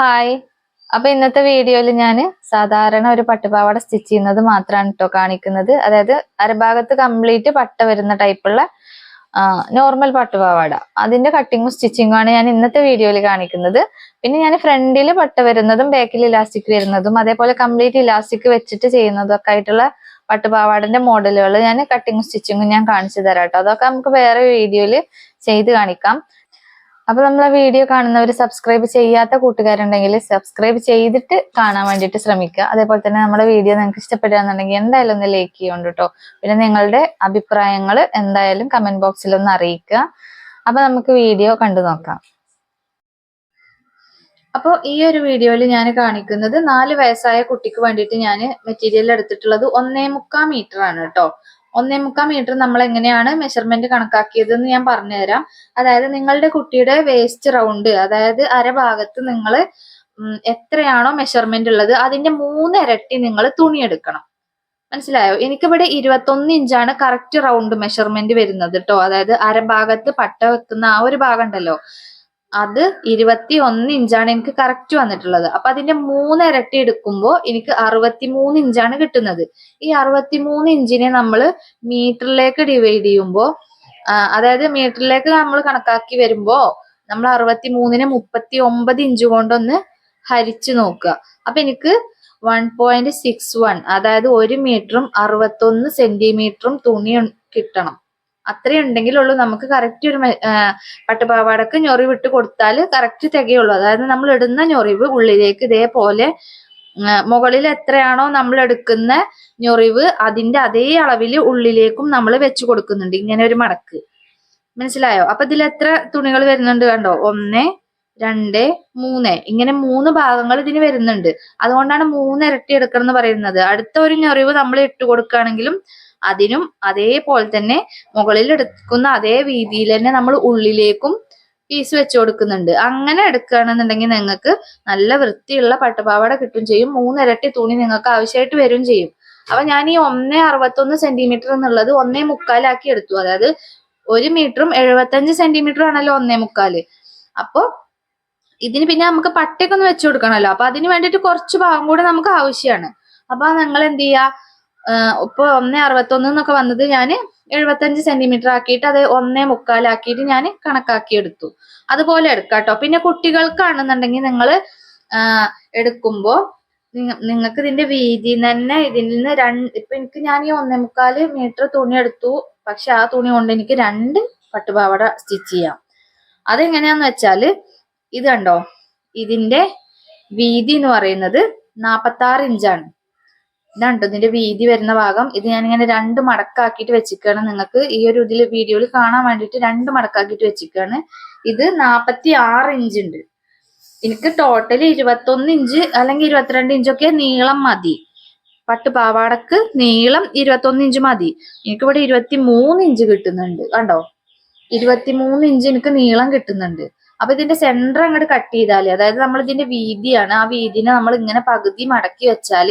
Hi. അപ്പൊ ഇന്നത്തെ വീഡിയോയിൽ ഞാൻ സാധാരണ ഒരു പട്ടുപാവാട സ്റ്റിച്ച് ചെയ്യുന്നത് മാത്രമാണ് കേട്ടോ കാണിക്കുന്നത്. അതായത് അരഭാഗത്ത് കംപ്ലീറ്റ് പട്ട വരുന്ന ടൈപ്പുള്ള നോർമൽ പട്ടുപാവാട. അതിന്റെ കട്ടിങ്ങും സ്റ്റിച്ചിങ്ങും ആണ് ഞാൻ ഇന്നത്തെ വീഡിയോയിൽ കാണിക്കുന്നത്. പിന്നെ ഞാൻ ഫ്രണ്ടിൽ പട്ട വരുന്നതും ബാക്കിൽ ഇലാസ്റ്റിക് വരുന്നതും അതേപോലെ കംപ്ലീറ്റ് ഇലാസ്റ്റിക് വെച്ചിട്ട് ചെയ്യുന്നതും ഒക്കെ ആയിട്ടുള്ള പട്ടുപാവാടന്റെ മോഡലുകൾ ഞാൻ കട്ടിങ്ങും സ്റ്റിച്ചിങ്ങും ഞാൻ കാണിച്ചു തരാം കേട്ടോ അതൊക്കെ നമുക്ക് വേറെ വീഡിയോയിൽ ചെയ്ത് കാണിക്കാം. അപ്പൊ നമ്മളെ വീഡിയോ കാണുന്നവർ സബ്സ്ക്രൈബ് ചെയ്യാത്ത കൂട്ടുകാരുണ്ടെങ്കിൽ സബ്സ്ക്രൈബ് ചെയ്തിട്ട് കാണാൻ വേണ്ടിയിട്ട് ശ്രമിക്കുക. അതേപോലെ തന്നെ നമ്മുടെ വീഡിയോ നിങ്ങൾക്ക് ഇഷ്ടപ്പെടുകയാണെന്നുണ്ടെങ്കിൽ എന്തായാലും ഒന്ന് ലൈക്ക് ചെയ്യുന്നുണ്ട് കേട്ടോ. പിന്നെ നിങ്ങളുടെ അഭിപ്രായങ്ങൾ എന്തായാലും കമന്റ് ബോക്സിൽ ഒന്ന് അറിയിക്കുക. അപ്പൊ നമുക്ക് വീഡിയോ കണ്ടു നോക്കാം. അപ്പോൾ ഈ ഒരു വീഡിയോയിൽ ഞാൻ കാണിക്കുന്നത് നാല് വയസ്സായ കുട്ടിക്ക് വേണ്ടിയിട്ട് ഞാൻ മെറ്റീരിയൽ എടുത്തിട്ടുള്ളത് ഒന്നേ മുക്കാൽ മീറ്റർ ആണ് കേട്ടോ. ഒന്നേ മുക്കാൽ മീറ്റർ നമ്മൾ എങ്ങനെയാണ് മെഷർമെന്റ് കണക്കാക്കിയതെന്ന് ഞാൻ പറഞ്ഞുതരാം. അതായത് നിങ്ങളുടെ കുട്ടിയുടെ വേസ്റ്റ് റൗണ്ട് അതായത് അരഭാഗത്ത് നിങ്ങൾ എത്രയാണോ മെഷർമെന്റ് ഉള്ളത് അതിന്റെ മൂന്ന് ഇരട്ടി നിങ്ങൾ തുണി എടുക്കണം മനസ്സിലായോ? എനിക്കിവിടെ ഇരുപത്തൊന്ന് ഇഞ്ചാണ് കറക്റ്റ് റൗണ്ട് മെഷർമെന്റ് വരുന്നത് കേട്ടോ അതായത് അരഭാഗത്ത് പട്ട വെക്കുന്ന ആ ഒരു ഭാഗം ഉണ്ടല്ലോ. അത് ഇരുപത്തി ഒന്ന് ഇഞ്ചാണ് എനിക്ക് കറക്റ്റ് വന്നിട്ടുള്ളത്. അപ്പൊ അതിന്റെ മൂന്ന് ഇരട്ടി എടുക്കുമ്പോൾ എനിക്ക് അറുപത്തി മൂന്ന് ഇഞ്ചാണ് കിട്ടുന്നത്. ഈ അറുപത്തി മൂന്ന് ഇഞ്ചിനെ നമ്മൾ മീറ്ററിലേക്ക് ഡിവൈഡ് ചെയ്യുമ്പോൾ അതായത് മീറ്ററിലേക്ക് നമ്മൾ കണക്കാക്കി വരുമ്പോൾ നമ്മൾ അറുപത്തി മൂന്നിന് മുപ്പത്തി ഒമ്പത് ഇഞ്ച് കൊണ്ടൊന്ന് ഹരിച്ചു നോക്കുക. അപ്പൊ എനിക്ക് വൺ പോയിന്റ് സിക്സ് വൺ അതായത് ഒരു മീറ്ററും അറുപത്തൊന്ന് സെന്റിമീറ്ററും തുണി കിട്ടണം. അത്രയും ഉണ്ടെങ്കിലുള്ളൂ. നമുക്ക് കറക്റ്റ് ഒരു പട്ടുപാവാടക്ക് ഞൊറിവ് ഇട്ട് കൊടുത്താൽ കറക്റ്റ് തികയുള്ളൂ. അതായത് നമ്മൾ ഇടുന്ന ഞൊറിവ് ഉള്ളിലേക്ക് ഇതേപോലെ മുകളിൽ എത്രയാണോ നമ്മൾ എടുക്കുന്ന ഞൊറിവ് അതിന്റെ അതേ അളവിൽ ഉള്ളിലേക്കും നമ്മൾ വെച്ചു കൊടുക്കുന്നുണ്ട്. ഇങ്ങനെ ഒരു മടക്ക്. മനസ്സിലായോ? അപ്പൊ ഇതിൽ എത്ര തുണികൾ വരുന്നുണ്ട് കണ്ടോ? ഒന്ന് രണ്ട് മൂന്ന്. ഇങ്ങനെ മൂന്ന് ഭാഗങ്ങൾ ഇതിന് വരുന്നുണ്ട്. അതുകൊണ്ടാണ് മൂന്ന് ഇരട്ടി എടുക്കണം എന്ന് പറയുന്നത്. അടുത്ത ഒരു ഞൊറിവ് നമ്മൾ ഇട്ട് കൊടുക്കുകയാണെങ്കിലും അതിനും അതേപോലെ തന്നെ മുകളിൽ എടുക്കുന്ന അതേ രീതിയിൽ തന്നെ നമ്മൾ ഉള്ളിലേക്കും പീസ് വെച്ചു കൊടുക്കുന്നുണ്ട്. അങ്ങനെ എടുക്കുകയാണെന്നുണ്ടെങ്കിൽ നിങ്ങൾക്ക് നല്ല വൃത്തിയുള്ള പട്ടുപാവാട കിട്ടും ചെയ്യും. മൂന്നിരട്ടി തുണി നിങ്ങൾക്ക് ആവശ്യമായിട്ട് വരും ചെയ്യും. അപ്പൊ ഞാൻ ഈ ഒന്നേ അറുപത്തൊന്ന് സെന്റിമീറ്റർ എന്നുള്ളത് ഒന്നേ മുക്കാലാക്കി എടുത്തു. അതായത് ഒരു മീറ്ററും എഴുപത്തഞ്ച് സെന്റിമീറ്റർ ആണല്ലോ ഒന്നേ മുക്കാൽ അപ്പൊ ഇതിന് പിന്നെ നമുക്ക് പട്ടയൊക്കെ ഒന്ന് വെച്ചു കൊടുക്കണമല്ലോ. അപ്പൊ അതിന് വേണ്ടിയിട്ട് കുറച്ച് ഭാഗം കൂടെ നമുക്ക് ആവശ്യമാണ്. അപ്പൊ നിങ്ങൾ എന്ത് ചെയ്യാ ഇപ്പൊ ഒന്നേ അറുപത്തൊന്ന് എന്നൊക്കെ വന്നത് ഞാൻ എഴുപത്തഞ്ച് സെന്റിമീറ്റർ ആക്കിയിട്ട് അത് ഒന്നേ മുക്കാലാക്കിയിട്ട് ഞാൻ കണക്കാക്കി എടുത്തു. അതുപോലെ എടുക്കാം കേട്ടോ പിന്നെ കുട്ടികൾക്കാണെന്നുണ്ടെങ്കിൽ നിങ്ങൾ എടുക്കുമ്പോ നിങ്ങൾക്ക് ഇതിന്റെ വീതി തന്നെ ഇതിൽ നിന്ന് രണ്ട് ഇപ്പൊ എനിക്ക് ഞാൻ ഈ ഒന്നേ മുക്കാൽ മീറ്റർ തുണി എടുത്തു. പക്ഷെ ആ തുണി കൊണ്ട് എനിക്ക് രണ്ട് പട്ടുപാവാട സ്റ്റിച്ച് ചെയ്യാം. അതെങ്ങനെയാന്ന് വെച്ചാൽ ഇത് കണ്ടോ? ഇതിന്റെ വീതി എന്ന് പറയുന്നത് നാപ്പത്തി ആറ് ഇഞ്ചാണ്. ഇതാണ് ഇതിന്റെ വീതി വരുന്ന ഭാഗം. ഇത് ഞാൻ ഇങ്ങനെ രണ്ട് മടക്കാക്കിയിട്ട് വെച്ചിക്കാണ് നിങ്ങൾക്ക്. ഈ ഒരു ഇതിൽ വീഡിയോയിൽ കാണാൻ വേണ്ടിയിട്ട് രണ്ട് മടക്കാക്കിയിട്ട് വെച്ചിക്കാണ്. ഇത് നാപ്പത്തി ആറ് ഇഞ്ച് ഉണ്ട്. എനിക്ക് ടോട്ടൽ ഇരുപത്തൊന്ന് ഇഞ്ച് അല്ലെങ്കിൽ ഇരുപത്തിരണ്ട് ഇഞ്ചൊക്കെ നീളം മതി. പട്ട് പാവാടക്ക് നീളം ഇരുപത്തൊന്ന് ഇഞ്ച് മതി. എനിക്കിവിടെ ഇരുപത്തി മൂന്ന് ഇഞ്ച് കിട്ടുന്നുണ്ട്. കണ്ടോ? ഇരുപത്തി മൂന്ന് ഇഞ്ച് എനിക്ക് നീളം കിട്ടുന്നുണ്ട്. അപ്പൊ ഇതിന്റെ സെന്റർ അങ്ങോട്ട് കട്ട് ചെയ്താൽ അതായത് നമ്മൾ ഇതിന്റെ വീതിയാണ്. ആ വീതിനെ നമ്മൾ ഇങ്ങനെ പകുതി മടക്കി വെച്ചാൽ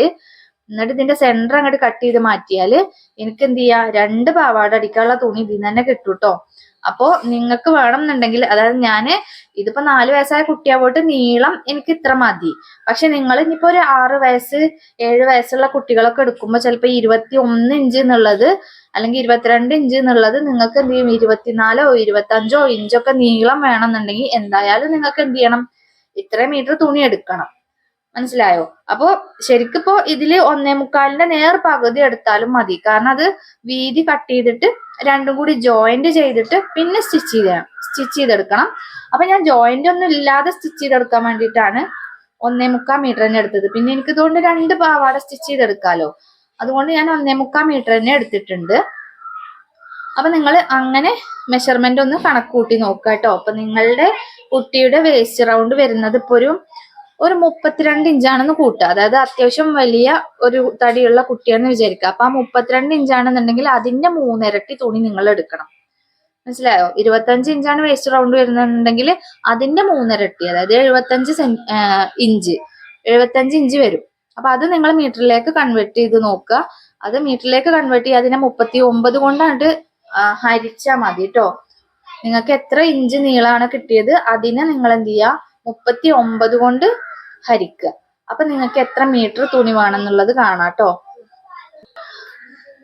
എന്നിട്ട് ഇതിന്റെ സെന്റർ അങ്ങോട്ട് കട്ട് ചെയ്ത് മാറ്റിയാൽ എനിക്ക് എന്ത് ചെയ്യാ? രണ്ട് പാവാട അടിക്കാനുള്ള തുണി ഇതിൽ തന്നെ കിട്ടും കേട്ടോ അപ്പോ നിങ്ങൾക്ക് വേണം എന്നുണ്ടെങ്കിൽ അതായത് ഞാൻ ഇതിപ്പോ നാല് വയസ്സായ കുട്ടിയാവോട്ട് നീളം എനിക്ക് ഇത്ര മതി. പക്ഷെ നിങ്ങൾ ഇനിയിപ്പോ ഒരു ആറ് വയസ്സ് ഏഴ് വയസ്സുള്ള കുട്ടികളൊക്കെ എടുക്കുമ്പോൾ ചിലപ്പോൾ ഇരുപത്തി ഒന്ന് ഇഞ്ച് എന്നുള്ളത് അല്ലെങ്കിൽ ഇരുപത്തിരണ്ട് ഇഞ്ച് എന്നുള്ളത് നിങ്ങൾക്ക് എന്ത് ചെയ്യും? ഇരുപത്തിനാലോ ഇരുപത്തഞ്ചോ ഇഞ്ചൊക്കെ നീളം വേണമെന്നുണ്ടെങ്കിൽ എന്തായാലും നിങ്ങൾക്ക് എന്ത് ചെയ്യണം? ഇത്രയും മീറ്റർ തുണി എടുക്കണം. മനസ്സിലായോ? അപ്പോ ശരിക്കിപ്പോ ഇതിൽ ഒന്നേ മുക്കാലിന്റെ നേർ പകുതി എടുത്താലും മതി. കാരണം അത് വീതി കട്ട് ചെയ്തിട്ട് രണ്ടും കൂടി ജോയിന്റ് ചെയ്തിട്ട് പിന്നെ സ്റ്റിച്ച് ചെയ്യണം സ്റ്റിച്ച് ചെയ്തെടുക്കണം. അപ്പൊ ഞാൻ ജോയിന്റ് ഒന്നും ഇല്ലാതെ സ്റ്റിച്ച് ചെയ്തെടുക്കാൻ വേണ്ടിയിട്ടാണ് ഒന്നേ മുക്കാൽ മീറ്റർ തന്നെ എടുത്തത്. പിന്നെ എനിക്ക് ഇതുകൊണ്ട് രണ്ട് പാവാട സ്റ്റിച്ച് ചെയ്തെടുക്കാലോ. അതുകൊണ്ട് ഞാൻ ഒന്നേ മുക്കാൽ മീറ്റർ തന്നെ എടുത്തിട്ടുണ്ട്. അപ്പൊ നിങ്ങൾ അങ്ങനെ മെഷർമെന്റ് ഒന്ന് കണക്ക് കൂട്ടി നോക്കുക കേട്ടോ. അപ്പൊ നിങ്ങളുടെ കുട്ടിയുടെ വേസ്റ്റ് റൗണ്ട് വരുന്നത് ഇപ്പൊ ഒരു ഒരു മുപ്പത്തിരണ്ട് ഇഞ്ചാണെന്ന് കൂട്ടുക. അതായത് അത്യാവശ്യം വലിയ ഒരു തടിയുള്ള കുട്ടിയാണെന്ന് വിചാരിക്കുക. അപ്പൊ ആ മുപ്പത്തിരണ്ട് ഇഞ്ചാണെന്നുണ്ടെങ്കിൽ അതിന്റെ മൂന്നിരട്ടി തുണി നിങ്ങൾ എടുക്കണം. മനസ്സിലായോ? ഇരുപത്തഞ്ച് ഇഞ്ചാണ് വേസ്റ്റ് റൗണ്ട് വരുന്നുണ്ടെങ്കിൽ അതിന്റെ മൂന്നിരട്ടി അതായത് എഴുപത്തഞ്ച് ഇഞ്ച് എഴുപത്തഞ്ച് ഇഞ്ച് വരും. അപ്പൊ അത് നിങ്ങൾ മീറ്ററിലേക്ക് കൺവേർട്ട് ചെയ്ത് നോക്കുക. അത് മീറ്ററിലേക്ക് കൺവേർട്ട് ചെയ്യുക അതിനെ മുപ്പത്തി ഒമ്പത് കൊണ്ടാണ്ട് ഹരിച്ചാൽ മതി കേട്ടോ നിങ്ങൾക്ക് എത്ര ഇഞ്ച് നീളാണ് കിട്ടിയത്? അതിനെ നിങ്ങൾ എന്ത് ചെയ്യുക? മുപ്പത്തി ഒമ്പത് കൊണ്ട് ഹരിക്കുക. അപ്പൊ നിങ്ങൾക്ക് എത്ര മീറ്റർ തുണി വേണമെന്നുള്ളത് കാണാട്ടോ.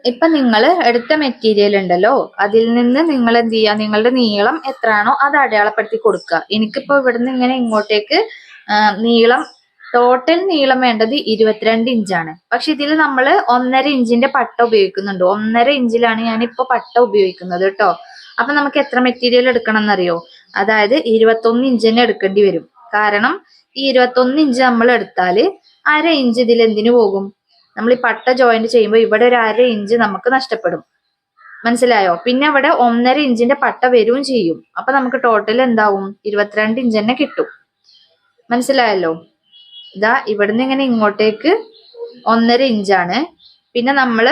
ഇപ്പൊ നിങ്ങൾ എടുത്ത മെറ്റീരിയൽ ഉണ്ടല്ലോ അതിൽ നിന്ന് നിങ്ങൾ എന്ത് ചെയ്യുക? നിങ്ങളുടെ നീളം എത്രയാണോ അത് അടയാളപ്പെടുത്തി കൊടുക്കുക. എനിക്കിപ്പോ ഇവിടുന്ന് ഇങ്ങനെ ഇങ്ങോട്ടേക്ക് നീളം ടോട്ടൽ നീളം വേണ്ടത് ഇരുപത്തിരണ്ട് ഇഞ്ചാണ് പക്ഷെ ഇതിൽ നമ്മൾ ഒന്നര ഇഞ്ചിന്റെ പട്ട ഉപയോഗിക്കുന്നുണ്ട്. ഒന്നര ഇഞ്ചിലാണ് ഞാൻ ഇപ്പൊ പട്ട ഉപയോഗിക്കുന്നത് കേട്ടോ. അപ്പൊ നമുക്ക് എത്ര മെറ്റീരിയൽ എടുക്കണം എന്നറിയോ അതായത് ഇരുപത്തൊന്ന് ഇഞ്ച് തന്നെ എടുക്കേണ്ടി വരും. കാരണം ഈ ഇരുപത്തൊന്ന് ഇഞ്ച് നമ്മൾ എടുത്താൽ അര ഇഞ്ച് ഇതിൽ എന്തിനു പോകും? നമ്മൾ ഈ പട്ട ജോയിന്റ് ചെയ്യുമ്പോൾ ഇവിടെ ഒരു അര ഇഞ്ച് നമുക്ക് നഷ്ടപ്പെടും. മനസ്സിലായോ? പിന്നെ അവിടെ ഒന്നര ഇഞ്ചിന്റെ പട്ട വരും ചെയ്യും. അപ്പൊ നമുക്ക് ടോട്ടൽ എന്താവും? ഇരുപത്തിരണ്ട് ഇഞ്ച് തന്നെ കിട്ടും. മനസ്സിലായല്ലോ? ഇതാ ഇവിടുന്ന് ഇങ്ങനെ ഇങ്ങോട്ടേക്ക് ഒന്നര ഇഞ്ചാണ്. പിന്നെ നമ്മൾ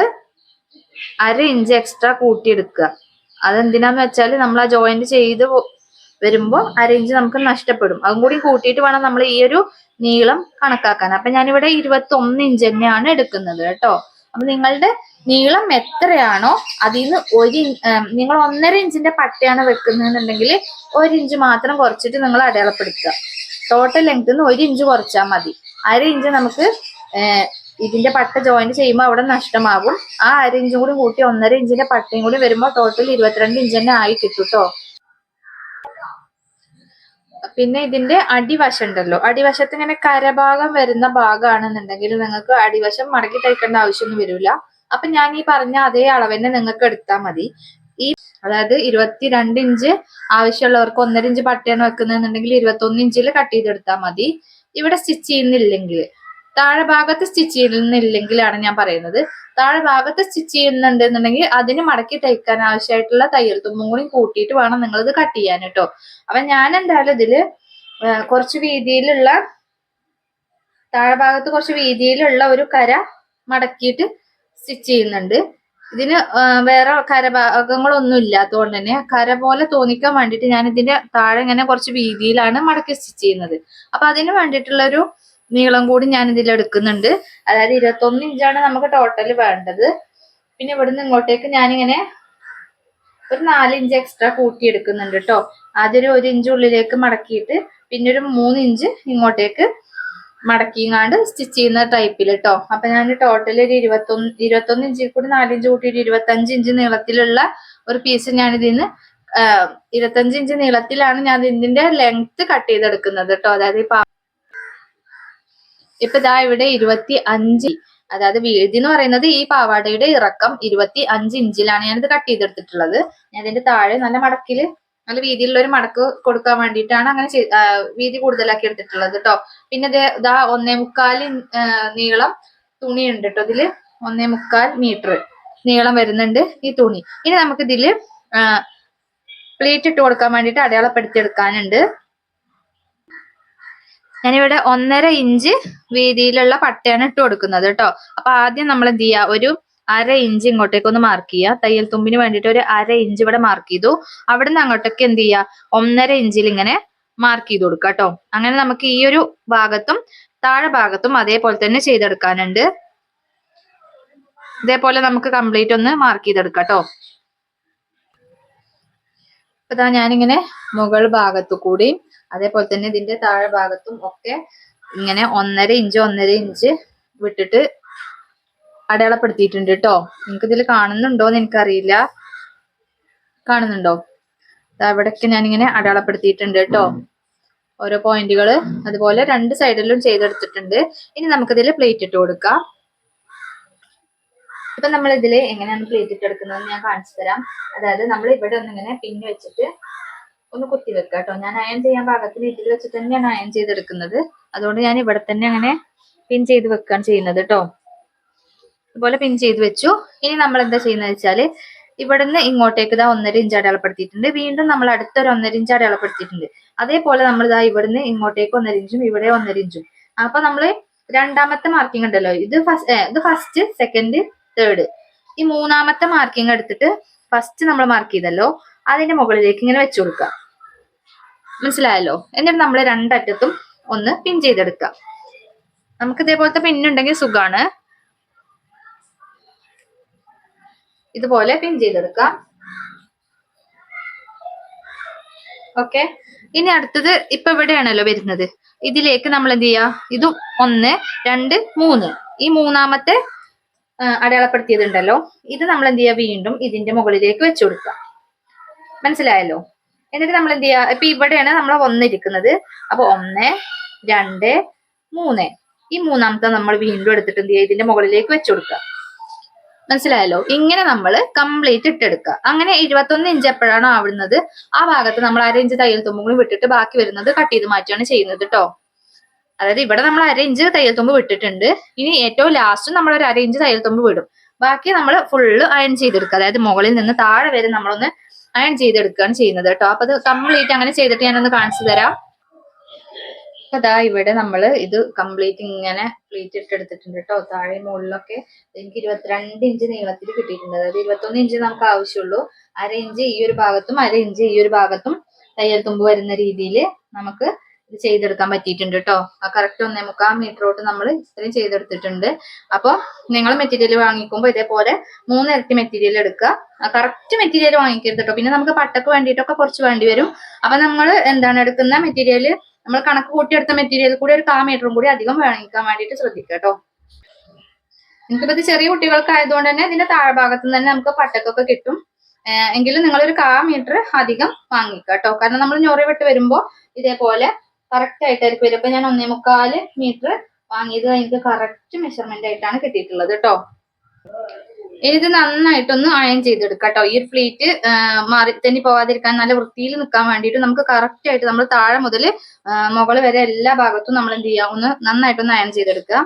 അര ഇഞ്ച് എക്സ്ട്രാ കൂട്ടിയെടുക്കുക. അതെന്തിനാന്ന് വെച്ചാൽ നമ്മൾ ആ ജോയിന്റ് ചെയ്ത് ആ അര ഇഞ്ച് നമുക്ക് നഷ്ടപ്പെടും. അതും കൂടി കൂട്ടിയിട്ട് വേണം നമ്മൾ ഈ ഒരു നീളം കണക്കാക്കാൻ. അപ്പൊ ഞാനിവിടെ ഇരുപത്തി ഒന്ന് ഇഞ്ച് തന്നെയാണ് എടുക്കുന്നത് കേട്ടോ. അപ്പൊ നിങ്ങളുടെ നീളം എത്രയാണോ അതിൽ നിന്ന് ഒരു നിങ്ങൾ ഒന്നര ഇഞ്ചിന്റെ പട്ടയാണ് വെക്കുന്നതെന്നുണ്ടെങ്കിൽ ഒരു ഇഞ്ച് മാത്രം കുറച്ചിട്ട് നിങ്ങൾ അടയാളപ്പെടുത്തുക. ടോട്ടൽ ലെങ്ത് നിന്ന് ഒരു ഇഞ്ച് കുറച്ചാൽ മതി. അര ഇഞ്ച് നമുക്ക് ഇതിന്റെ പട്ട ജോയിന്റ് ചെയ്യുമ്പോൾ അവിടെ നഷ്ടമാകും. ആ അര ഇഞ്ചും കൂടി കൂട്ടി ഒന്നര ഇഞ്ചിന്റെ പട്ടയും കൂടി വരുമ്പോൾ ടോട്ടൽ ഇരുപത്തിരണ്ട് ഇഞ്ച് തന്നെ ആയി കിട്ടും കേട്ടോ പിന്നെ ഇതിന്റെ അടിവശം ഉണ്ടല്ലോ. അടിവശത്ത് ഇങ്ങനെ കരഭാഗം വരുന്ന ഭാഗമാണെന്നുണ്ടെങ്കിൽ നിങ്ങൾക്ക് അടിവശം മടക്കി തയ്ക്കേണ്ട ആവശ്യമൊന്നും വരില്ല. അപ്പൊ ഞാൻ ഈ പറഞ്ഞ അതേ അളവ് തന്നെ നിങ്ങൾക്ക് എടുത്താൽ മതി. ഈ അതായത് ഇരുപത്തിരണ്ട് ഇഞ്ച് ആവശ്യമുള്ളവർക്ക് ഒന്നര ഇഞ്ച് പട്ടയാണ് വെക്കുന്നതെന്നുണ്ടെങ്കിൽ ഇരുപത്തൊന്ന് ഇഞ്ചിൽ കട്ട് ചെയ്തെടുത്താൽ മതി. ഇവിടെ സ്റ്റിച്ച് ചെയ്യുന്നില്ലെങ്കിൽ താഴെ ഭാഗത്ത് സ്റ്റിച്ച് ചെയ്യുന്നില്ലെങ്കിലാണ് ഞാൻ പറയുന്നത്. താഴെ ഭാഗത്ത് സ്റ്റിച്ച് ചെയ്യുന്നുണ്ട് എന്നുണ്ടെങ്കിൽ അതിന് മടക്കി തയ്ക്കാൻ ആവശ്യമായിട്ടുള്ള തയ്യൽ തുമ്പും കൂടി കൂട്ടിയിട്ട് വേണം നിങ്ങൾ ഇത് കട്ട് ചെയ്യാൻ കേട്ടോ. അപ്പൊ ഞാൻ എന്തായാലും ഇതിൽ കുറച്ച് വീതിയിലുള്ള താഴെ ഭാഗത്ത് കുറച്ച് വീതിയിലുള്ള ഒരു കര മടക്കിയിട്ട് സ്റ്റിച്ച് ചെയ്യുന്നുണ്ട്. ഇതിന് വേറെ കരഭാഗങ്ങളൊന്നും ഇല്ലാത്തതുകൊണ്ട് തന്നെ കര പോലെ തോന്നിക്കാൻ വേണ്ടിയിട്ട് ഞാൻ ഇതിന്റെ താഴെ ഇങ്ങനെ കുറച്ച് വീതിയിലാണ് മടക്കി സ്റ്റിച്ച് ചെയ്യുന്നത്. അപ്പൊ അതിന് വേണ്ടിയിട്ടുള്ള ഒരു നീളം കൂടി ഞാൻ ഇതിൽ എടുക്കുന്നുണ്ട്. അതായത് ഇരുപത്തൊന്ന് ഇഞ്ചാണ് നമുക്ക് ടോട്ടൽ വേണ്ടത്. പിന്നെ ഇവിടുന്ന് ഇങ്ങോട്ടേക്ക് ഞാനിങ്ങനെ ഒരു നാല് ഇഞ്ച് എക്സ്ട്രാ കൂട്ടി എടുക്കുന്നുണ്ട് കേട്ടോ ആദ്യം ഒരു ഒരു ഇഞ്ച് ഉള്ളിലേക്ക് മടക്കിയിട്ട് പിന്നെ ഒരു മൂന്ന് ഇഞ്ച് ഇങ്ങോട്ടേക്ക് മടക്കിങ്ങാണ്ട് സ്റ്റിച്ച് ചെയ്യുന്ന ടൈപ്പിൽ കേട്ടോ അപ്പൊ ഞാൻ ടോട്ടൽ ഒരു ഇരുപത്തൊന്ന് ഇരുപത്തൊന്ന് ഇഞ്ചിൽ കൂടി നാലിഞ്ച് കൂട്ടിയിട്ട് ഇരുപത്തഞ്ച് ഇഞ്ച് നീളത്തിലുള്ള ഒരു പീസ് ഞാൻ ഇതിന്ന് ഇരുപത്തഞ്ച് ഇഞ്ച് നീളത്തിലാണ് ഞാൻ ഇതിന്റെ ലെങ്ത് കട്ട് ചെയ്തെടുക്കുന്നത് കേട്ടോ അതായത് ഈ ഇപ്പൊ ഇതാ ഇവിടെ ഇരുപത്തി അഞ്ച്. അതായത് വീതി എന്ന് പറയുന്നത് ഈ പാവാടയുടെ ഇറക്കം ഇരുപത്തി അഞ്ച് ഇഞ്ചിലാണ് ഞാനിത് കട്ട് ചെയ്തെടുത്തിട്ടുള്ളത്. ഞാൻ ഇതിന്റെ താഴെ നല്ല മടക്കിൽ നല്ല വീതിയിലുള്ള ഒരു മടക്ക് കൊടുക്കാൻ വേണ്ടിയിട്ടാണ് അങ്ങനെ വീതി കൂടുതലാക്കി എടുത്തിട്ടുള്ളത് കേട്ടോ പിന്നെ ഇത് ഒന്നേ മുക്കാൽ നീളം തുണി ഉണ്ട് കേട്ടോ ഇതിൽ. ഒന്നേ മുക്കാൽ മീറ്റർ നീളം വരുന്നുണ്ട് ഈ തുണി. ഇനി നമുക്ക് ഇതിൽ പ്ലേറ്റ് ഇട്ട് കൊടുക്കാൻ വേണ്ടിയിട്ട് അടയാളപ്പെടുത്തി എടുക്കാനുണ്ട് ഞാനിവിടെ ഒന്നര ഇഞ്ച് വീതിയിലുള്ള പട്ടയാണ് ഇട്ട് കൊടുക്കുന്നത് കേട്ടോ. അപ്പൊ ആദ്യം നമ്മൾ എന്ത് ചെയ്യുക? ഒരു അര ഇഞ്ച് ഇങ്ങോട്ടേക്ക് ഒന്ന് മാർക്ക് ചെയ്യുക. തയ്യൽ തുമ്പിന് വേണ്ടിയിട്ട് ഒരു അര ഇഞ്ച് ഇവിടെ മാർക്ക് ചെയ്തു. അവിടെ നിന്ന് അങ്ങോട്ടേക്ക് എന്ത് ചെയ്യുക? ഒന്നര ഇഞ്ചിൽ ഇങ്ങനെ മാർക്ക് ചെയ്ത് കൊടുക്കുക കേട്ടോ. അങ്ങനെ നമുക്ക് ഈ ഒരു ഭാഗത്തും താഴെ ഭാഗത്തും അതേപോലെ തന്നെ ചെയ്തെടുക്കാനുണ്ട്. ഇതേപോലെ നമുക്ക് കംപ്ലീറ്റ് ഒന്ന് മാർക്ക് ചെയ്തെടുക്കാം കേട്ടോ. ഇപ്പൊ ഞാനിങ്ങനെ മുകൾ ഭാഗത്തു കൂടിയും അതേപോലെ തന്നെ ഇതിന്റെ താഴെ ഭാഗത്തും ഒക്കെ ഇങ്ങനെ ഒന്നര ഇഞ്ച് ഒന്നര ഇഞ്ച് വിട്ടിട്ട് അടയാളപ്പെടുത്തിയിട്ടുണ്ട് കേട്ടോ നിങ്ങൾക്ക് ഇതിൽ കാണുന്നുണ്ടോന്ന് എനിക്കറിയില്ല. കാണുന്നുണ്ടോ? ഞാൻ ഞാനിങ്ങനെ അടയാളപ്പെടുത്തിയിട്ടുണ്ട് കേട്ടോ ഓരോ പോയിന്റുകൾ അതുപോലെ രണ്ട് സൈഡിലും ചെയ്തെടുത്തിട്ടുണ്ട്. ഇനി നമുക്കിതിൽ പ്ലേറ്റ് ഇട്ട് കൊടുക്കാം. ഇപ്പൊ നമ്മൾ ഇതിൽ എങ്ങനെയാണ് പ്ലേറ്റ് ഇട്ട് എടുക്കുന്നത് ഞാൻ കാണിച്ചു തരാം. അതായത് നമ്മൾ ഇവിടെ ഒന്നിങ്ങനെ പിന്ന് വെച്ചിട്ട് ഒന്ന് കുത്തി വെക്കുക കേട്ടോ ഞാൻ അയൺ ചെയ്യാൻ പാകത്തിന് ഇതിൽ വെച്ചിട്ട് തന്നെയാണ് അയൺ ചെയ്തെടുക്കുന്നത്. അതുകൊണ്ട് ഞാൻ ഇവിടെ തന്നെ അങ്ങനെ പിൻ ചെയ്ത് വെക്കുകയാണ് ചെയ്യുന്നത് കേട്ടോ അതുപോലെ പിൻ ചെയ്ത് വെച്ചു. ഇനി നമ്മൾ എന്താ ചെയ്യുന്നത് വെച്ചാൽ ഇവിടുന്ന് ഇങ്ങോട്ടേക്ക് ഇതാ ഒന്നര ഇഞ്ച് അടയാളപ്പെടുത്തിയിട്ടുണ്ട്. വീണ്ടും നമ്മൾ അടുത്തൊരു ഒന്നര ഇഞ്ച് അടയാളപ്പെടുത്തിയിട്ടുണ്ട്. അതേപോലെ നമ്മൾ ഇതാ ഇവിടുന്ന് ഇങ്ങോട്ടേക്ക് ഒന്നര ഇഞ്ചും ഇവിടെ ഒന്നര ഇഞ്ചും അപ്പൊ നമ്മൾ രണ്ടാമത്തെ മാർക്കിംഗ് ഉണ്ടല്ലോ. ഇത് ഫസ്റ്റ് ഇത് ഫസ്റ്റ് സെക്കൻഡ് തേർഡ് ഈ മൂന്നാമത്തെ മാർക്കിംഗ് എടുത്തിട്ട് ഫസ്റ്റ് നമ്മൾ മാർക്ക് ചെയ്തല്ലോ. അതിന്റെ മുകളിലേക്ക് ഇങ്ങനെ വെച്ചു കൊടുക്കുക. മനസ്സിലായല്ലോ? എന്നിട്ട് നമ്മൾ രണ്ടറ്റത്തും ഒന്ന് പിൻ ചെയ്തെടുക്കാം നമുക്ക് ഇതേപോലത്തെ പിന്നുണ്ടെങ്കിൽ സുഖാണ്. ഇതുപോലെ പിൻ ചെയ്തെടുക്കാം ഓക്കെ? ഇനി അടുത്തത് ഇപ്പൊ ഇവിടെയാണല്ലോ വരുന്നത്? ഇതിലേക്ക് നമ്മൾ എന്ത് ചെയ്യാ ഇതും ഒന്ന് രണ്ട് മൂന്ന്. ഈ മൂന്നാമത്തെ അടയാളപ്പെടുത്തിയത് അടയാളപ്പെടുത്തിയതുണ്ടല്ലോ. ഇത് നമ്മൾ എന്ത് ചെയ്യാ വീണ്ടും ഇതിന്റെ മുകളിലേക്ക് വെച്ചു കൊടുക്കുക. മനസ്സിലായല്ലോ? എന്നിട്ട് നമ്മൾ എന്ത് ചെയ്യാ? ഇപ്പൊ ഇവിടെയാണ് നമ്മൾ വന്നിരിക്കുന്നത്. അപ്പൊ ഒന്ന് രണ്ട് മൂന്ന്. ഈ മൂന്നാമത്തെ നമ്മൾ വീണ്ടും എടുത്തിട്ട് എന്ത് ചെയ്യുക? ഇതിന്റെ മുകളിലേക്ക് വെച്ചു കൊടുക്കുക. മനസ്സിലായല്ലോ? ഇങ്ങനെ നമ്മൾ കംപ്ലീറ്റ് ഇട്ടെടുക്കുക. അങ്ങനെ ഇരുപത്തൊന്ന് ഇഞ്ച് എപ്പോഴാണോ ആവുന്നത് ആ ഭാഗത്ത് നമ്മൾ അര ഇഞ്ച് തയ്യൽ തുമ്പും വിട്ടിട്ട് ബാക്കി വരുന്നത് കട്ട് ചെയ്ത് മാറ്റുകയാണ് ചെയ്യുന്നത് കേട്ടോ അതായത് ഇവിടെ നമ്മൾ അര ഇഞ്ച് തയ്യൽ തുമ്പ് വിട്ടിട്ടുണ്ട്. ഇനി ഏറ്റവും ലാസ്റ്റ് നമ്മൾ ഒരു അര ഇഞ്ച് തയ്യൽ തുമ്പ് വിടും. ബാക്കി നമ്മൾ ഫുള്ള് അയൺ ചെയ്തെടുക്കുക. അതായത് മുകളിൽ നിന്ന് താഴെ വരെ നമ്മളൊന്ന് അയൺ ചെയ്തെടുക്കുകയാണ് ചെയ്യുന്നത് കേട്ടോ. അപ്പൊ അത് കംപ്ലീറ്റ് അങ്ങനെ ചെയ്തിട്ട് ഞാനൊന്ന് കാണിച്ചു തരാം. അതാ ഇവിടെ നമ്മൾ ഇത് കംപ്ലീറ്റ് ഇങ്ങനെ പ്ലീറ്റ് ഇട്ട് എടുത്തിട്ടുണ്ട് കേട്ടോ. താഴെ മുകളിലൊക്കെ എനിക്ക് ഇരുപത്തിരണ്ട് ഇഞ്ച് നീളത്തിൽ കിട്ടിയിട്ടുണ്ട്. അതായത് ഇരുപത്തൊന്ന് ഇഞ്ച് നമുക്ക് ആവശ്യമുള്ളൂ. അര ഇഞ്ച് ഈ ഒരു ഭാഗത്തും അര ഇഞ്ച് ഈ ഒരു ഭാഗത്തും തയ്യൽ തുമ്പ് വരുന്ന രീതിയിൽ നമുക്ക് ഇത് ചെയ്തെടുക്കാൻ പറ്റിയിട്ടുണ്ട് കേട്ടോ ആ കറക്റ്റ് ഒന്നേ മുക്കാൽ മീറ്ററോട്ട് നമ്മൾ ഇത്രയും ചെയ്തെടുത്തിട്ടുണ്ട്. അപ്പോൾ നിങ്ങൾ മെറ്റീരിയൽ വാങ്ങിക്കുമ്പോൾ ഇതേപോലെ മൂന്ന് ഇരട്ടി മെറ്റീരിയൽ എടുക്കുക. കറക്റ്റ് മെറ്റീരിയൽ വാങ്ങിക്കരുത് കേട്ടോ പിന്നെ നമുക്ക് പട്ടക്ക് വേണ്ടിയിട്ടൊക്കെ കുറച്ച് വേണ്ടി വരും. അപ്പൊ നമ്മൾ എന്താണ് എടുക്കുന്ന മെറ്റീരിയൽ നമ്മൾ കണക്ക് കൂട്ടിയെടുത്ത മെറ്റീരിയൽ കൂടി ഒരു കാ മീറ്ററും കൂടി അധികം വാങ്ങിക്കാൻ വേണ്ടിയിട്ട് ശ്രദ്ധിക്കുക കേട്ടോ എനിക്കിപ്പോ ഇത് ചെറിയ കുട്ടികൾക്ക് ആയതുകൊണ്ട് തന്നെ ഇതിന്റെ താഴ്ഭാഗത്ത് തന്നെ നമുക്ക് പട്ടക്കൊക്കെ കിട്ടും. എങ്കിലും നിങ്ങളൊരു കാ മീറ്റർ അധികം വാങ്ങിക്കുക കേട്ടോ കാരണം നമ്മൾ ഞൊറി വിട്ട് വരുമ്പോ ഇതേപോലെ കറക്റ്റ് ആയിട്ടായിരിക്കും വരും. അപ്പൊ ഞാൻ ഒന്നേ മുക്കാൽ മീറ്റർ വാങ്ങിയത് എനിക്ക് കറക്റ്റ് മെഷർമെന്റ് ആയിട്ടാണ് കിട്ടിയിട്ടുള്ളത് കേട്ടോ. ഇത് നന്നായിട്ടൊന്ന് അയൺ ചെയ്തെടുക്കാം കേട്ടോ. ഈ ഒരു ഫ്ലീറ്റ് മാറി തന്നെ പോവാതിരിക്കാൻ നല്ല വൃത്തിയിൽ നിൽക്കാൻ വേണ്ടിയിട്ട് നമുക്ക് കറക്റ്റ് ആയിട്ട് നമ്മൾ താഴെ മുതൽ മുകൾ വരെ എല്ലാ ഭാഗത്തും നമ്മൾ എന്ത് ചെയ്യാം? ഒന്ന് നന്നായിട്ടൊന്ന് അയൺ ചെയ്തെടുക്കുക.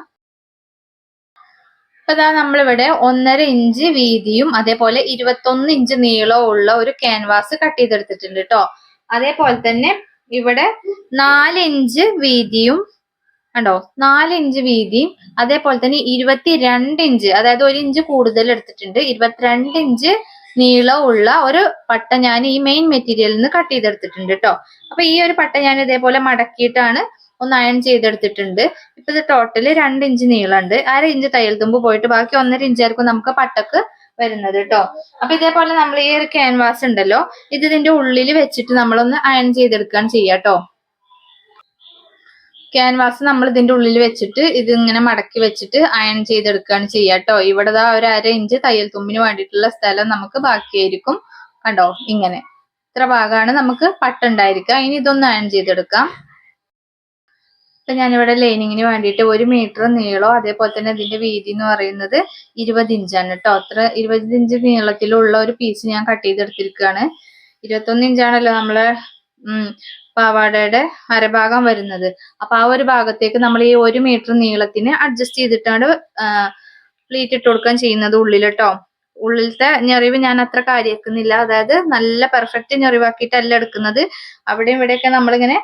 അപ്പൊ ഇതാ നമ്മളിവിടെ ഒന്നര ഇഞ്ച് വീതിയും അതേപോലെ ഇരുപത്തൊന്ന് ഇഞ്ച് നീളവും ഉള്ള ഒരു ക്യാൻവാസ് കട്ട് ചെയ്തെടുത്തിട്ടുണ്ട് കേട്ടോ. അതേപോലെ തന്നെ ഇവിടെ നാല് ഇഞ്ച് വീതിയും കണ്ടോ? നാല് ഇഞ്ച് വീതിയും അതേപോലെ തന്നെ ഇരുപത്തിരണ്ട് ഇഞ്ച് അതായത് ഒരു ഇഞ്ച് കൂടുതൽ എടുത്തിട്ടുണ്ട്. ഇരുപത്തിരണ്ട് ഇഞ്ച് നീളമുള്ള ഒരു പട്ട ഞാൻ ഈ മെയിൻ മെറ്റീരിയലിൽ നിന്ന് കട്ട് ചെയ്തെടുത്തിട്ടുണ്ട് കേട്ടോ അപ്പൊ ഈ ഒരു പട്ട ഞാൻ ഇതേപോലെ മടക്കിയിട്ടാണ് ഒന്ന് അയൺ ചെയ്തെടുത്തിട്ടുണ്ട്. ഇപ്പൊ ഇത് ടോട്ടൽ രണ്ട് ഇഞ്ച് നീളമുണ്ട്. അര ഇഞ്ച് തയ്യൽ തുമ്പ് പോയിട്ട് ബാക്കി ഒന്നര ഇഞ്ചായിരിക്കും നമുക്ക് പട്ടക്ക് വരുന്നത് കേട്ടോ അപ്പൊ ഇതേപോലെ നമ്മൾ ഈ ഒരു ക്യാൻവാസ് ഉണ്ടല്ലോ ഇത് ഇതിന്റെ ഉള്ളിൽ വെച്ചിട്ട് നമ്മളൊന്ന് അയൺ ചെയ്തെടുക്കാൻ ചെയ്യാട്ടോ ക്യാൻവാസ് നമ്മൾ ഇതിന്റെ ഉള്ളിൽ വെച്ചിട്ട് ഇത് ഇങ്ങനെ മടക്കി വെച്ചിട്ട് അയൺ ചെയ്തെടുക്കുകയാണ് ചെയ്യാട്ടോ ഇവിടെ ആ ഒരു അര ഇഞ്ച് തയ്യൽ തുമ്പിന് വേണ്ടിയിട്ടുള്ള സ്ഥലം നമുക്ക് ബാക്കിയായിരിക്കും. കണ്ടോ? ഇങ്ങനെ. ഇത്ര ഭാഗമാണ് നമുക്ക് പട്ടുണ്ടായിരിക്കുക ഇനി ഇതൊന്ന് അയൺ ചെയ്തെടുക്കാം. ഇപ്പൊ ഞാനിവിടെ ലൈനിങ്ങിന് വേണ്ടിയിട്ട് ഒരു മീറ്റർ നീളം അതേപോലെ തന്നെ ഇതിന്റെ വീതി എന്ന് പറയുന്നത് ഇരുപത് ഇഞ്ചാണ് കേട്ടോ. അത്ര ഇരുപത് ഇഞ്ച് നീളത്തിലുള്ള ഒരു പീസ് ഞാൻ കട്ട് ചെയ്തെടുത്തിരിക്കുകയാണ്. ഇരുപത്തൊന്ന് ഇഞ്ചാണല്ലോ നമ്മളെ പാവാടയുടെ അരഭാഗം വരുന്നത്. അപ്പൊ ആ ഒരു ഭാഗത്തേക്ക് നമ്മൾ ഈ ഒരു മീറ്റർ നീളത്തിന് അഡ്ജസ്റ്റ് ചെയ്തിട്ടാണ് പ്ലീറ്റ് ഇട്ട് കൊടുക്കാൻ ചെയ്യുന്നത് ഉള്ളിൽ കേട്ടോ. ഉള്ളിലത്തെ ഞെറിവ് ഞാൻ അത്ര കാര്യക്കുന്നില്ല അതായത് നല്ല പെർഫെക്റ്റ് ഞെറിവാക്കിയിട്ടല്ല എടുക്കുന്നത്. അവിടെയും ഇവിടെയൊക്കെ നമ്മളിങ്ങനെ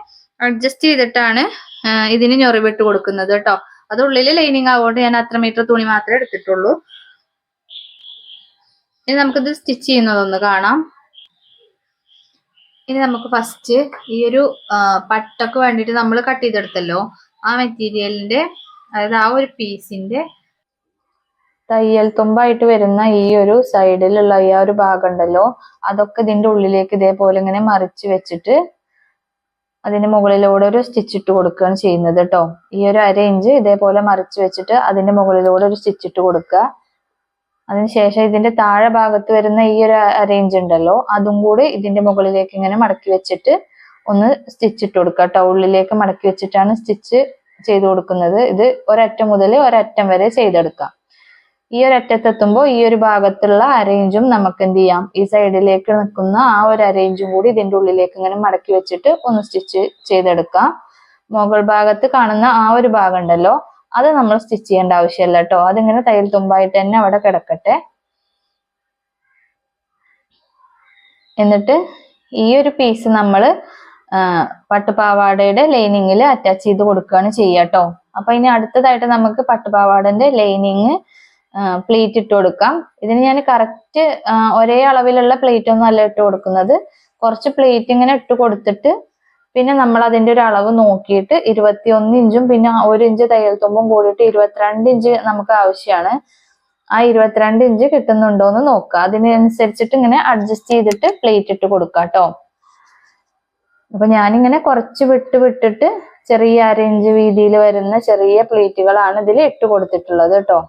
അഡ്ജസ്റ്റ് ചെയ്തിട്ടാണ് ഇതിന് ഞൊറിവിട്ട് കൊടുക്കുന്നത് കേട്ടോ. അത് ഉള്ളിൽ ലൈനിങ് ആവുകൊണ്ട് ഞാൻ അത്ര മീറ്റർ തുണി മാത്രമേ എടുത്തിട്ടുള്ളൂ. ഇനി നമുക്കിത് സ്റ്റിച്ച് ചെയ്യുന്നതൊന്ന് കാണാം. ഇനി നമുക്ക് ഫസ്റ്റ് ഈ ഒരു പട്ടക്ക് വേണ്ടിയിട്ട് നമ്മൾ കട്ട് ചെയ്തെടുത്തല്ലോ ആ മെറ്റീരിയലിന്റെ അതായത് ആ ഒരു പീസിന്റെ തയ്യൽ തുമ്പായിട്ട് വരുന്ന ഈ ഒരു സൈഡിലുള്ള ഈ ആ ഒരു ഭാഗം ഉണ്ടല്ലോ അതൊക്കെ ഇതിന്റെ ഉള്ളിലേക്ക് ഇതേപോലെ ഇങ്ങനെ മറിച്ച് വെച്ചിട്ട് അതിന്റെ മുകളിലൂടെ ഒരു സ്റ്റിച്ച് ഇട്ട് കൊടുക്കുകയാണ് ചെയ്യുന്നത് കേട്ടോ ഈ ഒരു അര ഇഞ്ച് ഇതേപോലെ മറിച്ച് വെച്ചിട്ട് അതിന്റെ മുകളിലൂടെ ഒരു സ്റ്റിച്ച് ഇട്ട് കൊടുക്കുക. അതിനുശേഷം ഇതിന്റെ താഴെ ഭാഗത്ത് വരുന്ന ഈ ഒരു അര ഇഞ്ച് ഉണ്ടല്ലോ അതും കൂടി ഇതിന്റെ മുകളിലേക്ക് ഇങ്ങനെ മടക്കി വെച്ചിട്ട് ഒന്ന് സ്റ്റിച്ച് ഇട്ട് കൊടുക്കുക കേട്ടോ ഉള്ളിലേക്ക് മടക്കി വെച്ചിട്ടാണ് സ്റ്റിച്ച് ചെയ്ത് കൊടുക്കുന്നത്. ഇത് ഒരറ്റം മുതൽ ഒരറ്റം വരെ ചെയ്തെടുക്കാം ഈ ഒരു അറ്റത്തെത്തുമ്പോൾ ഈ ഒരു ഭാഗത്തുള്ള അറേഞ്ചും നമുക്ക് എന്ത് ചെയ്യാം? ഈ സൈഡിലേക്ക് നിൽക്കുന്ന ആ ഒരു അറേഞ്ചും കൂടി ഇതിന്റെ ഉള്ളിലേക്ക് ഇങ്ങനെ മടക്കി വെച്ചിട്ട് ഒന്ന് സ്റ്റിച്ച് ചെയ്തെടുക്കാം. മുകൾ ഭാഗത്ത് കാണുന്ന ആ ഒരു ഭാഗം ഉണ്ടല്ലോ അത് നമ്മൾ സ്റ്റിച്ച് ചെയ്യേണ്ട ആവശ്യമില്ല കേട്ടോ. അതിങ്ങനെ തയ്യൽ തുമ്പായിട്ട് തന്നെ അവിടെ കിടക്കട്ടെ. എന്നിട്ട് ഈ ഒരു പീസ് നമ്മൾ പട്ടുപാവാടയുടെ ലൈനിങ്ങിൽ അറ്റാച്ച് ചെയ്ത് കൊടുക്കുകയാണ് ചെയ്യാട്ടോ അപ്പൊ ഇനി അടുത്തതായിട്ട് നമുക്ക് പട്ടുപാവാടന്റെ ലൈനിങ് പ്ലേറ്റ് ഇട്ട് കൊടുക്കാം. ഇതിന് ഞാൻ കറക്റ്റ് ഒരേ അളവിലുള്ള പ്ലേറ്റ് ഒന്നും അല്ല ഇട്ട് കൊടുക്കുന്നത്. കുറച്ച് പ്ലേറ്റ് ഇങ്ങനെ ഇട്ട് കൊടുത്തിട്ട് പിന്നെ നമ്മൾ അതിന്റെ ഒരു അളവ് നോക്കിയിട്ട് ഇരുപത്തി ഒന്ന് ഇഞ്ചും പിന്നെ ഒരു ഇഞ്ച് തയ്യൽ തുമ്പും കൂടിയിട്ട് ഇരുപത്തിരണ്ട് ഇഞ്ച് നമുക്ക് ആവശ്യമാണ്. ആ ഇരുപത്തിരണ്ട് ഇഞ്ച് കിട്ടുന്നുണ്ടോ എന്ന് നോക്കുക. അതിനനുസരിച്ചിട്ട് ഇങ്ങനെ അഡ്ജസ്റ്റ് ചെയ്തിട്ട് പ്ലേറ്റ് ഇട്ട് കൊടുക്കുക കേട്ടോ. അപ്പൊ ഞാനിങ്ങനെ കുറച്ച് വിട്ട് വിട്ടിട്ട് ചെറിയ അരയിഞ്ച് വീതിയിൽ വരുന്ന ചെറിയ പ്ലേറ്റുകളാണ് ഇതിൽ ഇട്ട് കൊടുത്തിട്ടുള്ളത് കേട്ടോ.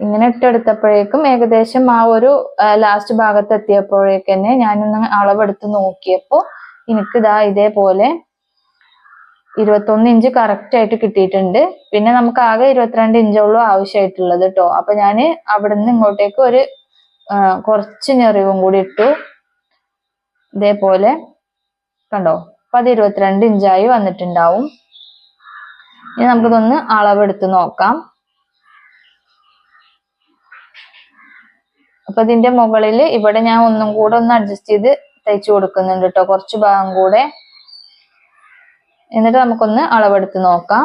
ഇങ്ങനെ ഇട്ടെടുത്തപ്പോഴേക്കും ഏകദേശം ആ ഒരു ലാസ്റ്റ് ഭാഗത്ത് എത്തിയപ്പോഴേക്ക് തന്നെ ഞാനൊന്ന് അളവെടുത്ത് നോക്കിയപ്പോൾ എനിക്ക് ഇതാ ഇതേപോലെ ഇരുപത്തൊന്ന് ഇഞ്ച് കറക്റ്റ് ആയിട്ട് കിട്ടിയിട്ടുണ്ട്. പിന്നെ നമുക്ക് ആകെ ഇരുപത്തിരണ്ട് ഇഞ്ചോളൂ ആവശ്യമായിട്ടുള്ളത് കേട്ടോ അപ്പൊ ഞാൻ നിന്ന് ഇങ്ങോട്ടേക്ക് ഒരു കുറച്ച് ഞെറിവും കൂടി ഇട്ടു. ഇതേപോലെ കണ്ടോ? അപ്പൊ അത് ഇരുപത്തിരണ്ട് ഇഞ്ചായി വന്നിട്ടുണ്ടാവും. ഇനി നമുക്കിതൊന്ന് അളവെടുത്ത് നോക്കാം. അപ്പൊ ഇതിന്റെ മുകളിൽ ഇവിടെ ഞാൻ ഒന്നും കൂടെ ഒന്ന് അഡ്ജസ്റ്റ് ചെയ്ത് തയ്ച്ചു കൊടുക്കുന്നുണ്ട് കേട്ടോ കുറച്ച് ഭാഗം കൂടെ. എന്നിട്ട് നമുക്കൊന്ന് അളവെടുത്ത് നോക്കാം.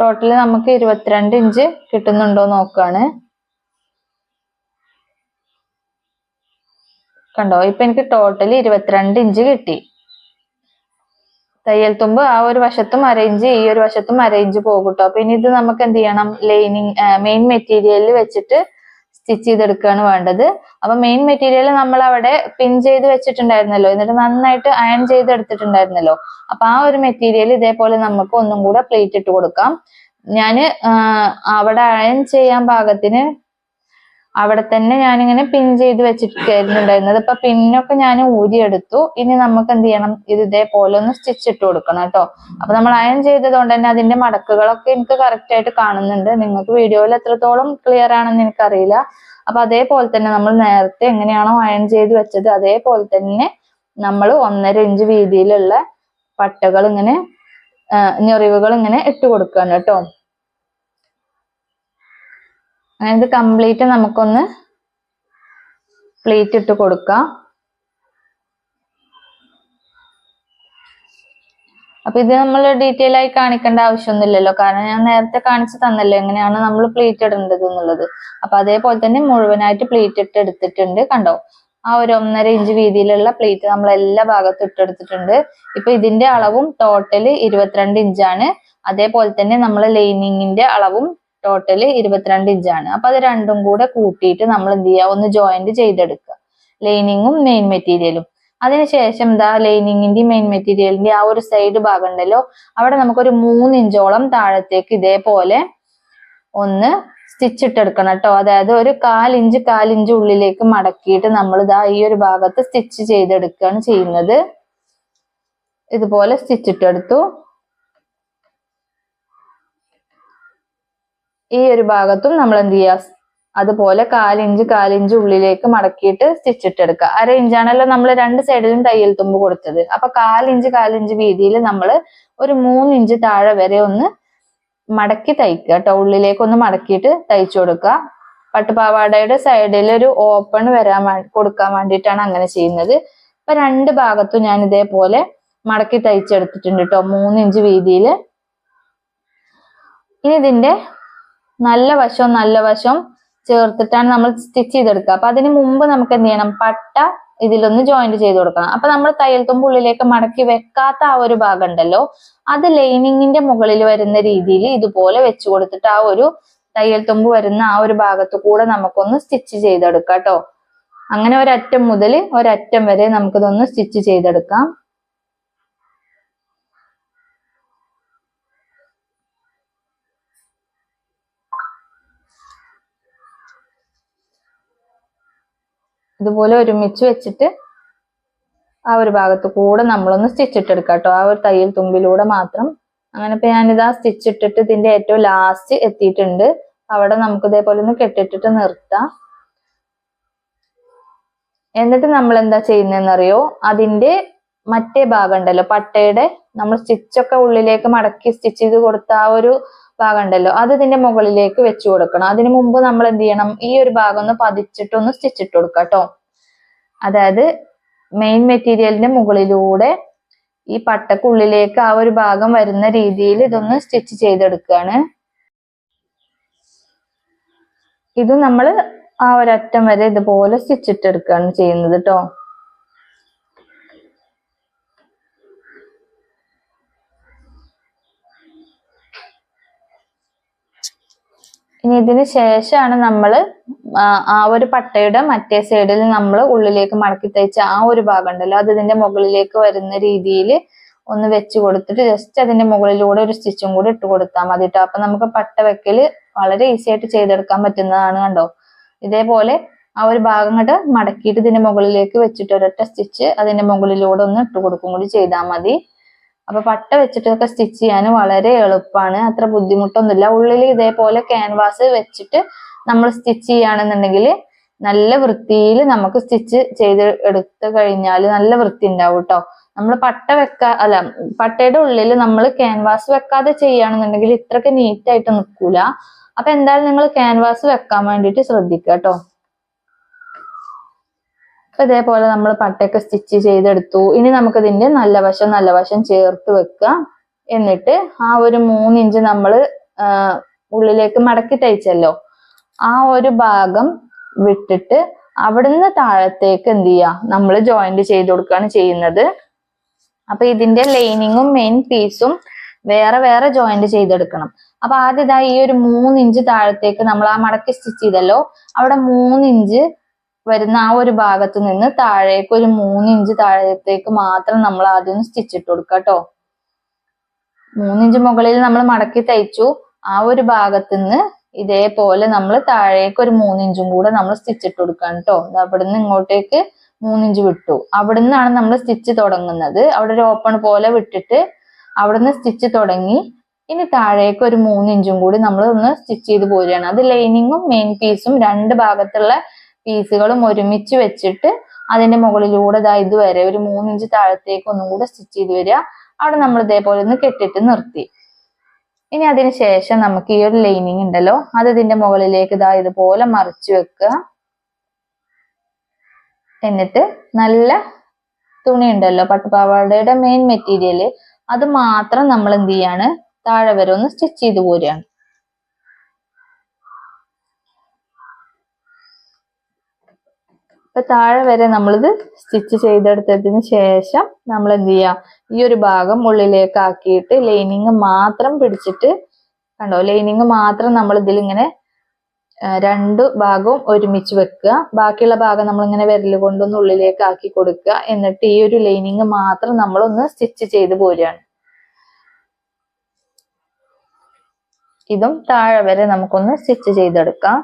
ടോട്ടൽ നമുക്ക് ഇരുപത്തിരണ്ട് ഇഞ്ച് കിട്ടുന്നുണ്ടോ നോക്കാണ്. കണ്ടോ? ഇപ്പൊ എനിക്ക് ടോട്ടൽ ഇരുപത്തിരണ്ട് ഇഞ്ച് കിട്ടി. തയ്യൽ തുമ്പ് ആ ഒരു വശത്തും അരയിഞ്ച് ഈ ഒരു വശത്തും അരയിഞ്ച് പോകും കേട്ടോ അപ്പൊ ഇനി ഇത് നമുക്ക് എന്ത് ചെയ്യണം? ലൈനിങ് മെയിൻ മെറ്റീരിയലിൽ വെച്ചിട്ട് സ്റ്റിച്ച് ചെയ്തെടുക്കുകയാണ് വേണ്ടത്. അപ്പൊ മെയിൻ മെറ്റീരിയൽ നമ്മൾ അവിടെ പിൻ ചെയ്ത് വെച്ചിട്ടുണ്ടായിരുന്നല്ലോ. എന്നിട്ട് നന്നായിട്ട് അയൺ ചെയ്തെടുത്തിട്ടുണ്ടായിരുന്നല്ലോ. അപ്പൊ ആ ഒരു മെറ്റീരിയൽ ഇതേപോലെ നമുക്ക് ഒന്നും കൂടെ പ്ലേറ്റ് ഇട്ട് കൊടുക്കാം. ആ, അവിടെ അയൺ ചെയ്യാൻ പാകത്തിന് അവിടെ തന്നെ ഞാനിങ്ങനെ പിൻ ചെയ്ത് വെച്ചിട്ടായിരുന്നുണ്ടായിരുന്നത് ഇപ്പൊ പിന്നൊക്കെ ഞാൻ ഊരിയെടുത്തു. ഇനി നമുക്ക് എന്ത് ചെയ്യണം? ഇത് ഇതേപോലെ ഒന്ന് സ്റ്റിച്ച് ഇട്ട് കൊടുക്കണം കേട്ടോ. അപ്പൊ നമ്മൾ അയൺ ചെയ്തതുകൊണ്ട് തന്നെ അതിന്റെ മടക്കുകളൊക്കെ എനിക്ക് കറക്റ്റ് ആയിട്ട് കാണുന്നുണ്ട്. നിങ്ങൾക്ക് വീഡിയോയിൽ എത്രത്തോളം ക്ലിയർ ആണെന്ന് എനിക്കറിയില്ല. അപ്പൊ അതേപോലെ തന്നെ നമ്മൾ നേരത്തെ എങ്ങനെയാണോ അയൺ ചെയ്ത് വെച്ചത് അതേപോലെ തന്നെ നമ്മൾ ഒന്നര ഇഞ്ച് വീതിയിലുള്ള പട്ടകൾ ഇങ്ങനെ ഞൊറിവുകൾ ഇങ്ങനെ ഇട്ട് കൊടുക്കുകയാണ് കേട്ടോ. അങ്ങനെ ഇത് കംപ്ലീറ്റ് നമുക്കൊന്ന് പ്ലേറ്റ് ഇട്ട് കൊടുക്കാം. അപ്പൊ ഇത് നമ്മൾ ഡീറ്റെയിൽ ആയി കാണിക്കേണ്ട ആവശ്യമൊന്നുമില്ലല്ലോ. കാരണം ഞാൻ നേരത്തെ കാണിച്ചു തന്നല്ലോ എങ്ങനെയാണ് നമ്മൾ പ്ലേറ്റ് ഇടേണ്ടത് എന്നുള്ളത്. അപ്പൊ അതേപോലെ തന്നെ മുഴുവനായിട്ട് പ്ലേറ്റ് ഇട്ട് എടുത്തിട്ടുണ്ട്. കണ്ടോ? ആ ഒരു ഒന്നര ഇഞ്ച് വീതിയിലുള്ള പ്ലേറ്റ് നമ്മൾ എല്ലാ ഭാഗത്തും ഇട്ടെടുത്തിട്ടുണ്ട് ഇപ്പൊ ഇതിന്റെ അളവും ടോട്ടൽ ഇരുപത്തിരണ്ട് ഇഞ്ചാണ് അതേപോലെ തന്നെ നമ്മൾ ലൈനിങ്ങിന്റെ അളവും ടോട്ടൽ ഇരുപത്തിരണ്ട് ഇഞ്ചാണ് അപ്പൊ അത് രണ്ടും കൂടെ കൂട്ടിയിട്ട് നമ്മൾ എന്ത് ചെയ്യുക ഒന്ന് ജോയിന്റ് ചെയ്തെടുക്കുക. ലൈനിങ്ങും മെയിൻ മെറ്റീരിയലും അതിനുശേഷം എന്താ ലൈനിങ്ങിന്റെ മെയിൻ മെറ്റീരിയലിന്റെ ആ ഒരു സൈഡ് ഭാഗം ഉണ്ടല്ലോ? അവിടെ നമുക്കൊരു മൂന്ന് ഇഞ്ചോളം താഴത്തേക്ക് ഇതേപോലെ ഒന്ന് സ്റ്റിച്ച് ഇട്ടെടുക്കണം കേട്ടോ. അതായത് ഒരു കാലിഞ്ച് കാലിഞ്ച് ഉള്ളിലേക്ക് മടക്കിയിട്ട് നമ്മൾ ഇതാ ഈ ഒരു ഭാഗത്ത് സ്റ്റിച്ച് ചെയ്തെടുക്കുകയാണ് ചെയ്യുന്നത്. ഇതുപോലെ സ്റ്റിച്ച് ഇട്ടെടുത്തു. ഈ ഒരു ഭാഗത്തും നമ്മൾ എന്ത് ചെയ്യുക അതുപോലെ കാലിഞ്ച് കാലിഞ്ച് ഉള്ളിലേക്ക് മടക്കിയിട്ട് സ്റ്റിച്ച് ഇട്ടെടുക്കുക അര ഇഞ്ചാണല്ലോ നമ്മൾ രണ്ട് സൈഡിലും തയ്യൽ തുമ്പ് കൊടുത്തത്. അപ്പൊ കാലിഞ്ച് കാലിഞ്ച് വീതിയിൽ നമ്മൾ ഒരു മൂന്ന് ഇഞ്ച് താഴെ വരെ ഒന്ന് മടക്കി തയ്ക്കുക കേട്ടോ ഉള്ളിലേക്ക് ഒന്ന് മടക്കിയിട്ട് തയ്ച്ചു കൊടുക്കുക. പട്ടുപാവാടയുടെ സൈഡിൽ ഒരു ഓപ്പൺ വരാൻ കൊടുക്കാൻ വേണ്ടിയിട്ടാണ് അങ്ങനെ ചെയ്യുന്നത്. ഇപ്പൊ രണ്ട് ഭാഗത്തും ഞാൻ ഇതേപോലെ മടക്കി തയ്ച്ചെടുത്തിട്ടുണ്ട് കേട്ടോ മൂന്ന് ഇഞ്ച് വീതിയിൽ ഇനി ഇതിന്റെ നല്ല വശവും നല്ല വശവും ചേർത്തിട്ടാണ് നമ്മൾ സ്റ്റിച്ച് ചെയ്തെടുക്കുക. അപ്പൊ അതിന് മുമ്പ് നമുക്ക് എന്ത് ചെയ്യണം? പട്ട ഇതിലൊന്ന് ജോയിന്റ് ചെയ്ത് കൊടുക്കണം. അപ്പൊ നമ്മൾ തയ്യൽ തുമ്പ് ഉള്ളിലേക്ക് മടക്കി വെക്കാത്ത ആ ഒരു ഭാഗം ഉണ്ടല്ലോ അത് ലൈനിങ്ങിന്റെ മുകളിൽ വരുന്ന രീതിയിൽ ഇതുപോലെ വെച്ച് കൊടുത്തിട്ട് ആ ഒരു തയ്യൽ തുമ്പ് വരുന്ന ആ ഒരു ഭാഗത്ത് കൂടെ നമുക്കൊന്ന് സ്റ്റിച്ച് ചെയ്തെടുക്കാം കേട്ടോ. അങ്ങനെ ഒരറ്റം മുതൽ ഒരറ്റം വരെ നമുക്കിതൊന്ന് സ്റ്റിച്ച് ചെയ്തെടുക്കാം. ഇതുപോലെ ഒരുമിച്ച് വെച്ചിട്ട് ആ ഒരു ഭാഗത്ത് കൂടെ നമ്മളൊന്ന് സ്റ്റിച്ച് ഇട്ടെടുക്കാം കേട്ടോ. ആ ഒരു തയ്യൽ തുമ്പിലൂടെ മാത്രം. അങ്ങനെ ഇപ്പൊ ഞാനിതാ സ്റ്റിച്ച് ഇട്ടിട്ട് ഇതിന്റെ ഏറ്റവും ലാസ്റ്റ് എത്തിയിട്ടുണ്ട്. അവിടെ നമുക്ക് ഇതേപോലെ ഒന്ന് കെട്ടിട്ടിട്ട് നിർത്താം. എന്നിട്ട് നമ്മൾ എന്താ ചെയ്യുന്നതെന്നറിയോ? അതിന്റെ മറ്റേ ഭാഗം ഉണ്ടല്ലോ പട്ടയുടെ നമ്മൾ സ്റ്റിച്ചൊക്കെ ഉള്ളിലേക്ക് മടക്കി സ്റ്റിച്ച് ചെയ്ത് കൊടുത്ത ആ ഒരു ഭാഗം ഉണ്ടല്ലോ അത് ഇതിന്റെ മുകളിലേക്ക് വെച്ച് കൊടുക്കണം. അതിനു മുമ്പ് നമ്മൾ എന്ത് ചെയ്യണം? ഈ ഒരു ഭാഗം ഒന്ന് പതിച്ചിട്ടൊന്ന് സ്റ്റിച്ചിട്ട് കൊടുക്കുക കേട്ടോ അതായത് മെയിൻ മെറ്റീരിയലിന്റെ മുകളിലൂടെ ഈ പട്ടക്കുള്ളിലേക്ക് ആ ഒരു ഭാഗം വരുന്ന രീതിയിൽ ഇതൊന്ന് സ്റ്റിച്ച് ചെയ്തെടുക്കുകയാണ്. ഇത് നമ്മൾ ആ ഒരറ്റം വരെ ഇതുപോലെ സ്റ്റിച്ച് ഇട്ടെടുക്കുകയാണ് ചെയ്യുന്നത് കേട്ടോ ഇനി ഇതിന് ശേഷമാണ് നമ്മൾ ആ ഒരു പട്ടയുടെ മറ്റേ സൈഡിൽ നമ്മൾ ഉള്ളിലേക്ക് മടക്കി തയ്ച്ച ആ ഒരു ഭാഗം ഉണ്ടല്ലോ അത് ഇതിന്റെ മുകളിലേക്ക് വരുന്ന രീതിയിൽ ഒന്ന് വെച്ച് കൊടുത്തിട്ട് ജസ്റ്റ് അതിന്റെ മുകളിലൂടെ ഒരു സ്റ്റിച്ചും കൂടി ഇട്ട് കൊടുത്താൽ മതി കേട്ടോ അപ്പൊ നമുക്ക് പട്ട വെക്കൽ വളരെ ഈസി ആയിട്ട് ചെയ്തെടുക്കാൻ പറ്റുന്നതാണ് കണ്ടോ? ഇതേപോലെ ആ ഒരു ഭാഗം കണ്ട് മടക്കിയിട്ട് ഇതിന്റെ മുകളിലേക്ക് വെച്ചിട്ട് ഒരൊറ്റ സ്റ്റിച്ച് അതിന്റെ മുകളിലൂടെ ഒന്ന് ഇട്ട് കൊടുക്കും കൂടി ചെയ്താൽ മതി. അപ്പൊ പട്ട വെച്ചിട്ടൊക്കെ സ്റ്റിച്ച് ചെയ്യാൻ വളരെ എളുപ്പമാണ് അത്ര ബുദ്ധിമുട്ടൊന്നുമില്ല. ഉള്ളിൽ ഇതേപോലെ ക്യാൻവാസ് വെച്ചിട്ട് നമ്മൾ സ്റ്റിച്ച് ചെയ്യുകയാണെന്നുണ്ടെങ്കിൽ നല്ല വൃത്തിയിൽ നമുക്ക് സ്റ്റിച്ച് ചെയ്ത് എടുത്തു കഴിഞ്ഞാൽ നല്ല വൃത്തി ഉണ്ടാവും കേട്ടോ നമ്മൾ പട്ട വെക്കാ അല്ല പട്ടയുടെ ഉള്ളിൽ നമ്മൾ ക്യാൻവാസ് വെക്കാതെ ചെയ്യുകയാണെന്നുണ്ടെങ്കിൽ ഇത്രക്ക് നീറ്റായിട്ട് നിൽക്കൂല അപ്പൊ എന്തായാലും നിങ്ങൾ ക്യാൻവാസ് വെക്കാൻ വേണ്ടിയിട്ട് ശ്രദ്ധിക്കുക കേട്ടോ അപ്പൊ ഇതേപോലെ നമ്മൾ പട്ടയൊക്കെ സ്റ്റിച്ച് ചെയ്തെടുത്തു. ഇനി നമുക്ക് ഇതിന്റെ നല്ല വശം നല്ല വശം ചേർത്ത് വെക്കുക. എന്നിട്ട് ആ ഒരു മൂന്നിഞ്ച് നമ്മൾ ഉള്ളിലേക്ക് മടക്കി തയ്ച്ചല്ലോ. ആ ഒരു ഭാഗം വിട്ടിട്ട് അവിടുന്ന് താഴത്തേക്ക് എന്ത് ചെയ്യുക നമ്മൾ ജോയിന്റ് ചെയ്ത് കൊടുക്കുകയാണ് ചെയ്യുന്നത്. അപ്പൊ ഇതിന്റെ ലൈനിങ്ങും മെയിൻ പീസും വേറെ വേറെ ജോയിന്റ് ചെയ്തെടുക്കണം. അപ്പൊ ആദ്യം ഈ ഒരു മൂന്നിഞ്ച് താഴത്തേക്ക് നമ്മൾ ആ മടക്കി സ്റ്റിച്ച് ചെയ്തല്ലോ. അവിടെ മൂന്ന് ഇഞ്ച് വരുന്ന ആ ഒരു ഭാഗത്ത് നിന്ന് താഴേക്ക് ഒരു മൂന്ന് ഇഞ്ച് താഴത്തേക്ക് മാത്രം നമ്മൾ ആദ്യം സ്റ്റിച്ച് ഇട്ട് കൊടുക്കുക കേട്ടോ മൂന്നിഞ്ച് മുകളിൽ നമ്മൾ മടക്കി തയ്ച്ചു. ആ ഒരു ഭാഗത്ത് നിന്ന് ഇതേപോലെ നമ്മൾ താഴേക്ക് ഒരു മൂന്നിഞ്ചും കൂടെ നമ്മൾ സ്റ്റിച്ച് ഇട്ട് കൊടുക്കാം കേട്ടോ അവിടുന്ന് ഇങ്ങോട്ടേക്ക് മൂന്നിഞ്ച് വിട്ടു. അവിടെ നിന്നാണ് നമ്മൾ സ്റ്റിച്ച് തുടങ്ങുന്നത്. അവിടെ ഒരു ഓപ്പൺ പോലെ വിട്ടിട്ട് അവിടുന്ന് സ്റ്റിച്ച് തുടങ്ങി. ഇനി താഴേക്ക് ഒരു മൂന്നിഞ്ചും കൂടി നമ്മൾ ഒന്ന് സ്റ്റിച്ച് ചെയ്ത് പോരുകയാണ്. അത് ലൈനിങ്ങും മെയിൻ പീസും രണ്ട് ഭാഗത്തുള്ള പീസുകളും ഒരുമിച്ച് വെച്ചിട്ട് അതിന്റെ മുകളിലൂടെ ഇതാ ഇതുവരെ ഒരു മൂന്നിഞ്ച് താഴത്തേക്ക് ഒന്നും കൂടെ സ്റ്റിച്ച് ചെയ്ത് വരിക. അവിടെ നമ്മൾ ഇതേപോലെ ഒന്ന് കെട്ടിട്ട് നിർത്തി. ഇനി അതിന് ശേഷം നമുക്ക് ഈ ഒരു ലൈനിങ് ഉണ്ടല്ലോ അത് ഇതിന്റെ മുകളിലേക്ക് ഇതാ ഇതുപോലെ മറിച്ചു വെക്കുക. എന്നിട്ട് നല്ല തുണി ഉണ്ടല്ലോ പട്ടുപാവാടയുടെ മെയിൻ മെറ്റീരിയൽ അത് മാത്രം നമ്മൾ എന്ത് ചെയ്യാണ്? താഴെ വരെ ഒന്ന് സ്റ്റിച്ച് ചെയ്ത് പോരുകയാണ്. ഇപ്പൊ താഴെ വരെ നമ്മളിത് സ്റ്റിച്ച് ചെയ്തെടുത്തതിന് ശേഷം നമ്മൾ എന്ത് ചെയ്യാം? ഈ ഒരു ഭാഗം ഉള്ളിലേക്ക് ആക്കിയിട്ട് ലൈനിങ് മാത്രം പിടിച്ചിട്ട് കണ്ടോ? ലൈനിങ് മാത്രം നമ്മൾ ഇതിൽ ഇങ്ങനെ രണ്ട് ഭാഗവും ഒരുമിച്ച് വെക്കുക. ബാക്കിയുള്ള ഭാഗം നമ്മൾ ഇങ്ങനെ വിരൽ കൊണ്ടൊന്ന് ഉള്ളിലേക്ക് ആക്കി കൊടുക്കുക. എന്നിട്ട് ഈ ഒരു ലൈനിങ് മാത്രം നമ്മളൊന്ന് സ്റ്റിച്ച് ചെയ്ത് പോരുകയാണ്. ഇതും താഴെ വരെ നമുക്കൊന്ന് സ്റ്റിച്ച് ചെയ്തെടുക്കാം.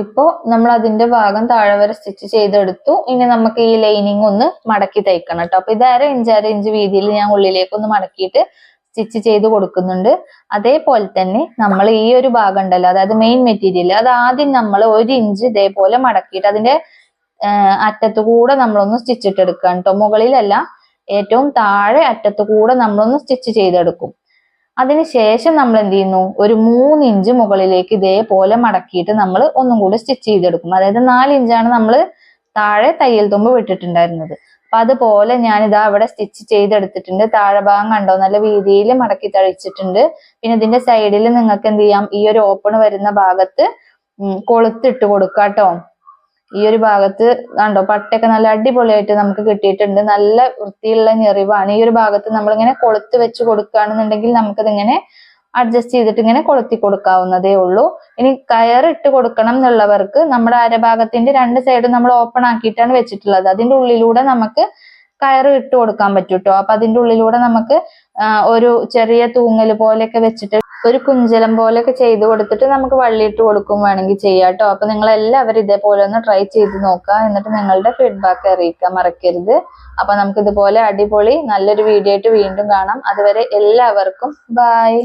ഇപ്പോ നമ്മൾ അതിന്റെ ഭാഗം താഴെ വരെ സ്റ്റിച്ച് ചെയ്തെടുത്തു. ഇനി നമുക്ക് ഈ ലൈനിങ് ഒന്ന് മടക്കി തയ്ക്കണം കേട്ടോ അപ്പൊ ഇത് അര ഇഞ്ച് ഇഞ്ച് വീതിയിൽ ഞാൻ ഉള്ളിലേക്ക് ഒന്ന് മടക്കിയിട്ട് സ്റ്റിച്ച് ചെയ്ത് കൊടുക്കുന്നുണ്ട്. അതേപോലെ തന്നെ നമ്മൾ ഈ ഒരു ഭാഗം ഉണ്ടല്ലോ അതായത് മെയിൻ മെറ്റീരിയൽ അത് ആദ്യം നമ്മൾ ഒരു ഇഞ്ച് ഇതേപോലെ മടക്കിയിട്ട് അതിന്റെ അറ്റത്ത് കൂടെ നമ്മളൊന്ന് സ്റ്റിച്ച് ഇട്ടെടുക്കാം കേട്ടോ മുകളിലല്ല ഏറ്റവും താഴെ അറ്റത്ത് കൂടെ നമ്മളൊന്ന് സ്റ്റിച്ച് ചെയ്തെടുക്കും. അതിനുശേഷം നമ്മൾ എന്ത് ചെയ്യുന്നു? ഒരു മൂന്ന് ഇഞ്ച് മുകളിലേക്ക് ഇതേപോലെ മടക്കിയിട്ട് നമ്മൾ ഒന്നും കൂടി സ്റ്റിച്ച് ചെയ്തെടുക്കും. അതായത് നാല് ഇഞ്ചാണ് നമ്മൾ താഴെ തയ്യൽ തുമ്പ് വിട്ടിട്ടുണ്ടായിരുന്നത്. അപ്പൊ അതുപോലെ ഞാൻ ഇതാ അവിടെ സ്റ്റിച്ച് ചെയ്തെടുത്തിട്ടുണ്ട്. താഴെ ഭാഗം കണ്ടോ? നല്ല വീതിയിൽ മടക്കി തഴിച്ചിട്ടുണ്ട്. പിന്നെ ഇതിന്റെ സൈഡിൽ നിങ്ങൾക്ക് എന്ത് ചെയ്യാം? ഈ ഒരു ഓപ്പൺ വരുന്ന ഭാഗത്ത് കൊളുത്തിട്ട് കൊടുക്കാം കേട്ടോ ഈ ഒരു ഭാഗത്ത് കണ്ടോ പട്ടയൊക്കെ നല്ല അടിപൊളിയായിട്ട് നമുക്ക് കിട്ടിയിട്ടുണ്ട്. നല്ല വൃത്തിയുള്ള ഞെറിവാണ്. ഈ ഒരു ഭാഗത്ത് നമ്മളിങ്ങനെ കൊളുത്ത് വെച്ച് കൊടുക്കുകയാണെന്നുണ്ടെങ്കിൽ നമുക്കതിങ്ങനെ അഡ്ജസ്റ്റ് ചെയ്തിട്ട് ഇങ്ങനെ കൊളുത്തി കൊടുക്കാവുന്നതേ ഉള്ളൂ. ഇനി കയർ ഇട്ട് കൊടുക്കണം എന്നുള്ളവർക്ക് നമ്മുടെ അരഭാഗത്തിന്റെ രണ്ട് സൈഡും നമ്മൾ ഓപ്പൺ ആക്കിയിട്ടാണ് വെച്ചിട്ടുള്ളത്. അതിന്റെ ഉള്ളിലൂടെ നമുക്ക് കയർ ഇട്ട് കൊടുക്കാൻ പറ്റൂട്ടോ അപ്പൊ അതിന്റെ ഉള്ളിലൂടെ നമുക്ക് ഒരു ചെറിയ തൂങ്ങൽ പോലെയൊക്കെ വെച്ചിട്ട് ഒരു കുഞ്ചലം പോലെയൊക്കെ ചെയ്ത് കൊടുത്തിട്ട് നമുക്ക് വള്ളിയിട്ട് കൊടുക്കും വേണമെങ്കിൽ ചെയ്യാം കേട്ടോ അപ്പൊ നിങ്ങൾ എല്ലാവരും ഇതേപോലെ ഒന്ന് ട്രൈ ചെയ്ത് നോക്കുക. എന്നിട്ട് നിങ്ങളുടെ ഫീഡ്ബാക്ക് അറിയിക്കാൻ മറക്കരുത്. അപ്പൊ നമുക്ക് ഇതുപോലെ അടിപൊളി നല്ലൊരു വീഡിയോ ആയിട്ട് വീണ്ടും കാണാം. അതുവരെ എല്ലാവർക്കും ബായ്